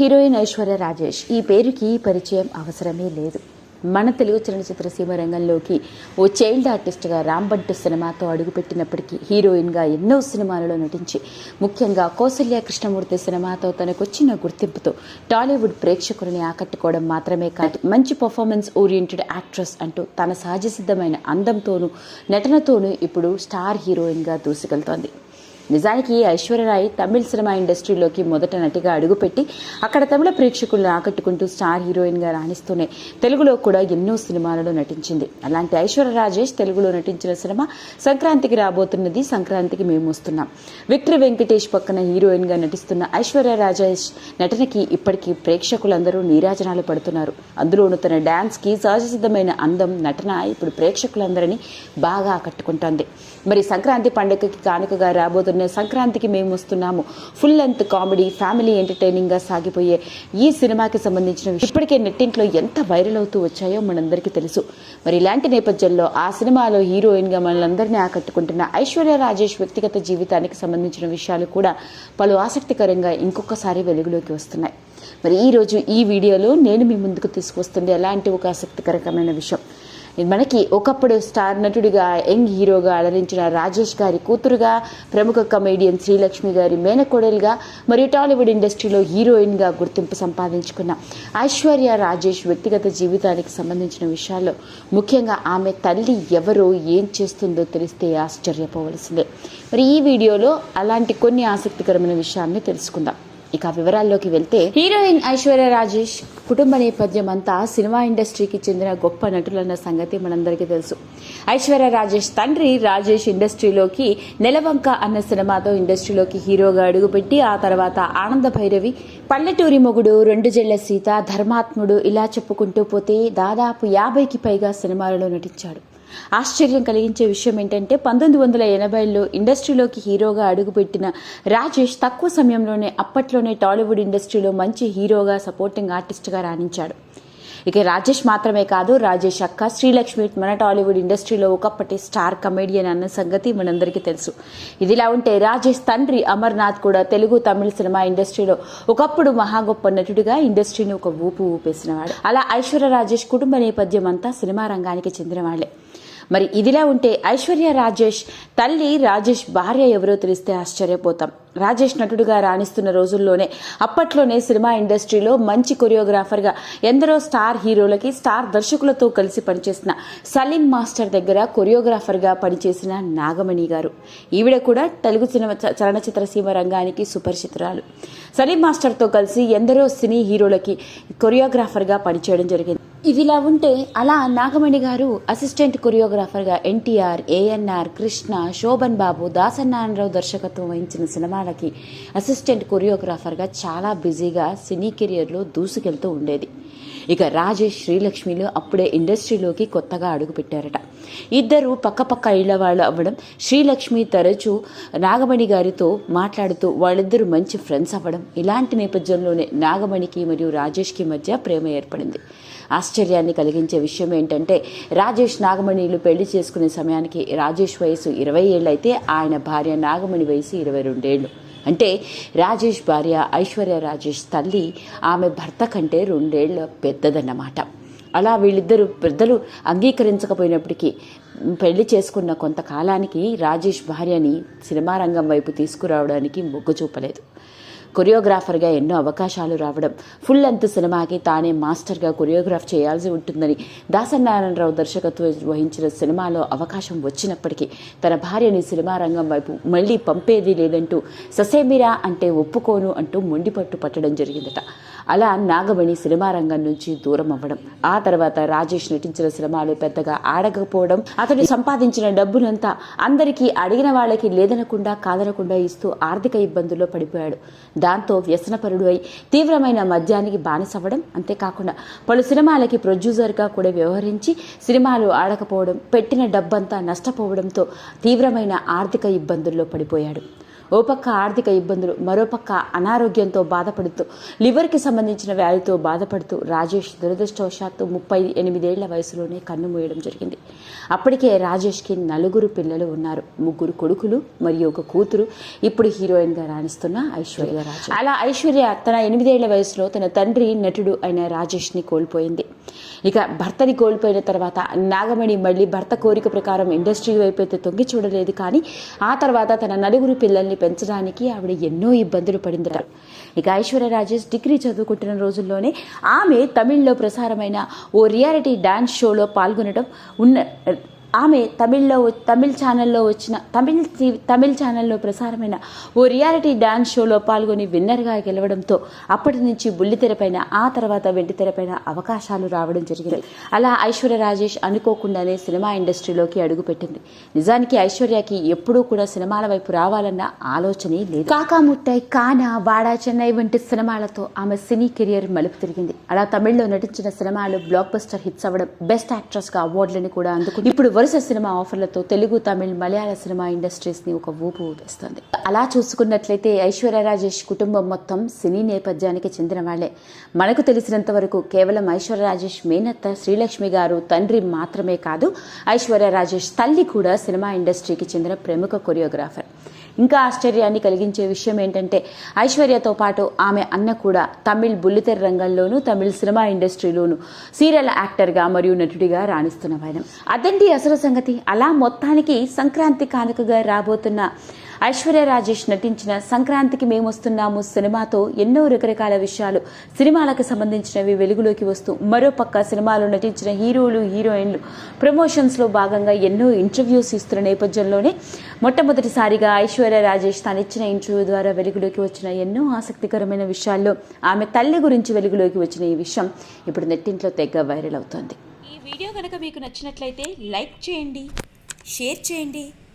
Heroine Aishwarya Rajesh. ఈ పేరుకి పరిచయం అవసరమే లేదు. మన తెలుగు చలనచిత్ర సీమ రంగంలోకి ఓ చైల్డ్ ఆర్టిస్ట్గా రాంబంటు సినిమాతో అడుగుపెట్టినప్పటికీ హీరోయిన్గా ఎన్నో సినిమాలలో నటించి ముఖ్యంగా కౌసల్య కృష్ణమూర్తి సినిమాతో తనకొచ్చిన గుర్తింపుతో టాలీవుడ్ ప్రేక్షకులని ఆకట్టుకోవడం మాత్రమే కాదు మంచి పర్ఫార్మెన్స్ ఓరియంటెడ్ యాక్ట్రెస్ అంటూ తన సహజసిద్ధమైన అందంతోనూ నటనతోనూ ఇప్పుడు స్టార్ హీరోయిన్గా దూసుకెళ్తోంది. నిజానికి ఐశ్వర్యరాయ్ తమిళ సినిమా ఇండస్ట్రీలోకి మొదట నటిగా అడుగుపెట్టి అక్కడ తమిళ ప్రేక్షకులను ఆకట్టుకుంటూ స్టార్ హీరోయిన్గా రాణిస్తూనే తెలుగులో కూడా ఎన్నో సినిమాలలో నటించింది. అలాంటి ఐశ్వర్య రాజేష్ తెలుగులో నటించిన సినిమా సంక్రాంతికి రాబోతున్నది. సంక్రాంతికి మేము వస్తున్నాం. విక్టర్ వెంకటేష్ పక్కన హీరోయిన్గా నటిస్తున్న ఐశ్వర్య రాజేష్ నటనకి ఇప్పటికీ ప్రేక్షకులందరూ నీరాజనాలు పడుతున్నారు. అందులోనూ తన డ్యాన్స్కి సహజసిద్ధమైన అందం నటన ఇప్పుడు ప్రేక్షకులందరినీ బాగా ఆకట్టుకుంటోంది. మరి సంక్రాంతి పండుగకి కానుకగా రాబోతున్న సంక్రాంతికి మేము వస్తున్నాము. ఫుల్ లెంత్ కామెడీ ఫ్యామిలీ ఎంటర్టైనింగ్గా సాగిపోయే ఈ సినిమాకి సంబంధించిన విషయం ఇప్పటికే నెట్టింట్లో ఎంత వైరల్ అవుతూ వచ్చాయో మనందరికీ తెలుసు. మరి ఇలాంటి నేపథ్యంలో ఆ సినిమాలో హీరోయిన్గా ఆకట్టుకుంటున్న ఐశ్వర్య రాజేష్ వ్యక్తిగత జీవితానికి సంబంధించిన విషయాలు కూడా పలు ఆసక్తికరంగా ఇంకొకసారి వెలుగులోకి వస్తున్నాయి. మరి ఈ రోజు ఈ వీడియోలో నేను మీ ముందుకు తీసుకొస్తుంది ఎలాంటి ఒక ఆసక్తికరమైన విషయం. మనకి ఒకప్పుడు స్టార్ నటుడిగా యంగ్ హీరోగా అలరించిన రాజేష్ గారి కూతురుగా ప్రముఖ కమేడియన్ శ్రీలక్ష్మి గారి మేనకోడలుగా మరియు టాలీవుడ్ ఇండస్ట్రీలో హీరోయిన్గా గుర్తింపు సంపాదించుకున్న ఐశ్వర్య రాజేష్ వ్యక్తిగత జీవితానికి సంబంధించిన విషయాల్లో ముఖ్యంగా ఆమె తల్లి ఎవరో ఏం చేస్తుందో తెలిస్తే ఆశ్చర్యపోవలసిందే. మరి ఈ వీడియోలో అలాంటి కొన్ని ఆసక్తికరమైన విషయాన్ని తెలుసుకుందాం. ఇక వివరాల్లోకి వెళ్తే హీరోయిన్ ఐశ్వర్య రాజేష్ కుటుంబ నేపథ్యం అంతా సినిమా ఇండస్ట్రీకి చెందిన గొప్ప నటులన్న సంగతి మనందరికీ తెలుసు. ఐశ్వర్య రాజేష్ తండ్రి రాజేష్ ఇండస్ట్రీలోకి నెలవంక అన్న సినిమాతో ఇండస్ట్రీలోకి హీరోగా అడుగుపెట్టి ఆ తర్వాత ఆనంద భైరవి పల్లెటూరి మొగుడు రెండు జెళ్ళ సీత ధర్మాత్ముడు ఇలా చెప్పుకుంటూ పోతే దాదాపు యాభైకి పైగా సినిమాలలో నటించాడు. ఆశ్చర్యం కలిగించే విషయం ఏంటంటే పంతొమ్మిది వందల ఎనభైలో ఇండస్ట్రీలోకి హీరోగా అడుగుపెట్టిన రాజేష్ తక్కువ సమయంలోనే అప్పట్లోనే టాలీవుడ్ ఇండస్ట్రీలో మంచి హీరోగా సపోర్టింగ్ ఆర్టిస్ట్గా రాణించాడు. ఇక రాజేష్ మాత్రమే కాదు రాజేష్ అక్క శ్రీలక్ష్మి మన టాలీవుడ్ ఇండస్ట్రీలో ఒకప్పటి స్టార్ కమేడియన్ అన్న సంగతి మనందరికీ తెలుసు. ఇదిలా ఉంటే రాజేష్ తండ్రి అమర్నాథ్ కూడా తెలుగు తమిళ సినిమా ఇండస్ట్రీలో ఒకప్పుడు మహా గొప్ప నటుడిగా ఇండస్ట్రీని ఒక ఊపు ఊపేసినవాడు. అలా ఐశ్వర్య రాజేష్ కుటుంబ నేపథ్యం అంతా సినిమా రంగానికి చెందిన వాళ్ళే మరి ఇదిలా ఉంటే ఐశ్వర్య రాజేష్ తల్లి రాజేష్ భార్య ఎవరో తెలిస్తే ఆశ్చర్యపోతాం. రాజేష్ నటుడుగా రాణిస్తున్న రోజుల్లోనే అప్పట్లోనే సినిమా ఇండస్ట్రీలో మంచి కొరియోగ్రాఫర్గా ఎందరో స్టార్ హీరోలకి స్టార్ దర్శకులతో కలిసి పనిచేసిన సలీం మాస్టర్ దగ్గర కొరియోగ్రాఫర్గా పనిచేసిన నాగమణి గారు. ఈవిడ కూడా తెలుగు సినిమా చలనచిత్ర సీమ రంగానికి సుపరిచితురాలు. సలీం మాస్టర్తో కలిసి ఎందరో సినీ హీరోలకి కొరియోగ్రాఫర్గా పనిచేయడం జరిగింది. ఇదిలా ఉంటే అలా నాగమణి గారు అసిస్టెంట్ కొరియోగ్రాఫర్గా ఎన్టీఆర్ ఏఎన్ఆర్ కృష్ణ శోభన్ బాబు దాసనారాయణరావు దర్శకత్వం వహించిన సినిమాలకి అసిస్టెంట్ కొరియోగ్రాఫర్గా చాలా బిజీగా సినీ కెరియర్లో దూసుకెళ్తూ ఉండేది. ఇక రాజేష్ శ్రీలక్ష్మిలు అప్పుడే ఇండస్ట్రీలోకి కొత్తగా అడుగుపెట్టారట ఇద్దరు పక్కపక్క ఇళ్ళ వాళ్ళు అవ్వడం శ్రీలక్ష్మి తరచూ నాగమణి గారితో మాట్లాడుతూ వాళ్ళిద్దరూ మంచి ఫ్రెండ్స్ అవ్వడం ఇలాంటి నేపథ్యంలోనే నాగమణికి మరియు రాజేష్కి మధ్య ప్రేమ ఏర్పడింది. ఆశ్చర్యాన్ని కలిగించే విషయం ఏంటంటే రాజేష్ నాగమణిలు పెళ్ళి చేసుకునే సమయానికి రాజేష్ వయసు ఇరవై ఏళ్ళైతే ఆయన భార్య నాగమణి వయసు ఇరవై రెండేళ్ళు. అంటే రాజేష్ భార్య ఐశ్వర్య రాజేష్ తల్లి ఆమె భర్త కంటే రెండేళ్ళ పెద్దదన్నమాట. అలా వీళ్ళిద్దరూ పెద్దలు అంగీకరించకపోయినప్పటికీ పెళ్ళి చేసుకున్న కొంతకాలానికి రాజేష్ భార్యని సినిమా రంగం వైపు తీసుకురావడానికి మొగ్గు చూపలేదు. కొరియోగ్రాఫర్గా ఎన్నో అవకాశాలు రావడం. ఫుల్ లెంత్ సినిమాకి తానే మాస్టర్గా కొరియోగ్రాఫ్ చేయాల్సి ఉంటుందని దాసనారాయణరావు దర్శకత్వం వహించిన సినిమాలో అవకాశం వచ్చినప్పటికీ తన భార్యని సినిమా రంగం వైపు మళ్ళీ పంపేది లేదంటూ ససేమిరా అంటే ఒప్పుకోను అంటూ మొండిపట్టు పట్టడం జరిగిందట. అలా నాగమణి సినిమా రంగం నుంచి దూరం అవ్వడం ఆ తర్వాత రాజేష్ నటించిన సినిమాలు పెద్దగా ఆడకపోవడం అతడు సంపాదించిన డబ్బునంతా అందరికీ అడిగిన వాళ్ళకి లేదనకుండా కాదనకుండా ఇస్తూ ఆర్థిక ఇబ్బందుల్లో పడిపోయాడు. దాంతో వ్యసనపరుడు అయి తీవ్రమైన మద్యానికి బానిసవ్వడం అంతేకాకుండా పలు సినిమాలకి ప్రొడ్యూసర్గా కూడా వ్యవహరించి సినిమాలు ఆడకపోవడం పెట్టిన డబ్బంతా నష్టపోవడంతో తీవ్రమైన ఆర్థిక ఇబ్బందుల్లో పడిపోయాడు. ఓ పక్క ఆర్థిక ఇబ్బందులు మరోపక్క అనారోగ్యంతో బాధపడుతూ లివర్కి సంబంధించిన వ్యాధితో బాధపడుతూ రాజేష్ దురదృష్టవశాత్తు ముప్పై ఎనిమిదేళ్ళ వయసులోనే కన్ను మూయడం జరిగింది. అప్పటికే రాజేష్కి నలుగురు పిల్లలు ఉన్నారు. ముగ్గురు కొడుకులు మరియు ఒక కూతురు. ఇప్పుడు హీరోయిన్గా రాణిస్తున్న ఐశ్వర్య రాజు. అలా ఐశ్వర్య తన ఎనిమిదేళ్ళ వయసులో తన తండ్రి నటుడు అయిన రాజేష్ని కోల్పోయింది. ఇక భర్తని కోల్పోయిన తర్వాత నాగమణి మళ్ళీ భర్త కోరిక ప్రకారం ఇండస్ట్రీ వైపు అయితే తొంగి చూడలేదు. కానీ ఆ తర్వాత తన నలుగురు పిల్లల్ని పెంచడానికి ఆవిడ ఎన్నో ఇబ్బందులు పడిందట. ఇక ఐశ్వర్య రాజేష్ డిగ్రీ చదువుకుంటున్న రోజుల్లోనే ఆమె తమిళ్ళో ప్రసారమైన ఓ రియాలిటీ డాన్స్ షోలో పాల్గొనడం ఉన్న ఆమె తమిళ్ళో తమిళ్ ఛానల్లో వచ్చిన తమిళ్ తమిళ్ ఛానల్లో ప్రసారమైన ఓ రియాలిటీ డాన్స్ షోలో పాల్గొని విన్నర్గా గెలవడంతో అప్పటి నుంచి బుల్లితెరపైన ఆ తర్వాత వెండితెరపైన అవకాశాలు రావడం జరిగింది. అలా ఐశ్వర్య రాజేష్ అనుకోకుండానే సినిమా ఇండస్ట్రీలోకి అడుగుపెట్టింది. నిజానికి ఐశ్వర్యకి ఎప్పుడూ కూడా సినిమాల వైపు రావాలన్న ఆలోచనే లేదు. కాకాముట్టై కానా వాడా చెన్నై వంటి సినిమాలతో ఆమె సినీ కెరియర్ మలుపు తిరిగింది. అలా తమిళ్ళో నటించిన సినిమాలు బ్లాక్ బస్టర్ హిట్స్ అవ్వడం బెస్ట్ యాక్ట్రెస్గా అవార్డులను కూడా అందుకుంది. ఇప్పుడు వరుస సినిమా ఆఫర్లతో తెలుగు తమిళ్ మలయాళ సినిమా ఇండస్ట్రీస్ని ఒక ఊపు ఊపేస్తుంది. అలా చూసుకున్నట్లయితే ఐశ్వర్య రాజేష్ కుటుంబం మొత్తం సినీ నేపథ్యానికి చెందిన వాళ్ళే. మనకు తెలిసినంత వరకు కేవలం ఐశ్వర్య రాజేష్ మేనత్త శ్రీలక్ష్మి గారు తండ్రి మాత్రమే కాదు ఐశ్వర్య రాజేష్ తల్లి కూడా సినిమా ఇండస్ట్రీకి చెందిన ప్రముఖ కొరియోగ్రాఫర్. ఇంకా ఆశ్చర్యాన్ని కలిగించే విషయం ఏంటంటే ఐశ్వర్యతో పాటు ఆమె అన్న కూడా తమిళ్ బుల్లితెర రంగంలోనూ తమిళ్ సినిమా ఇండస్ట్రీలోనూ సీరియల్ యాక్టర్గా మరియు నటుడిగా రాణిస్తున్న వైనం అదండి అసలు సంగతి. అలా మొత్తానికి సంక్రాంతి కానుకగా రాబోతున్న ఐశ్వర్య రాజేష్ నటించిన సంక్రాంతికి మేము వస్తున్నాము సినిమాతో ఎన్నో రకరకాల విషయాలు. సినిమాలకు సంబంధించినవి వెలుగులోకి వస్తూ మరోపక్క సినిమాలో నటించిన హీరోలు హీరోయిన్లు. ప్రమోషన్స్లో భాగంగా ఎన్నో ఇంటర్వ్యూస్ ఇస్తున్న నేపథ్యంలోనే మొట్టమొదటిసారిగా ఐశ్వర్య రాజేష్ తాను ఇచ్చిన ఇంటర్వ్యూ ద్వారా వెలుగులోకి వచ్చిన ఎన్నో ఆసక్తికరమైన విషయాల్లో ఆమె తల్లి గురించి వెలుగులోకి వచ్చిన ఈ విషయం ఇప్పుడు నెట్టింట్లో తెగ వైరల్ అవుతోంది. ఈ వీడియో కనుక మీకు నచ్చినట్లయితే లైక్ చేయండి షేర్ చేయండి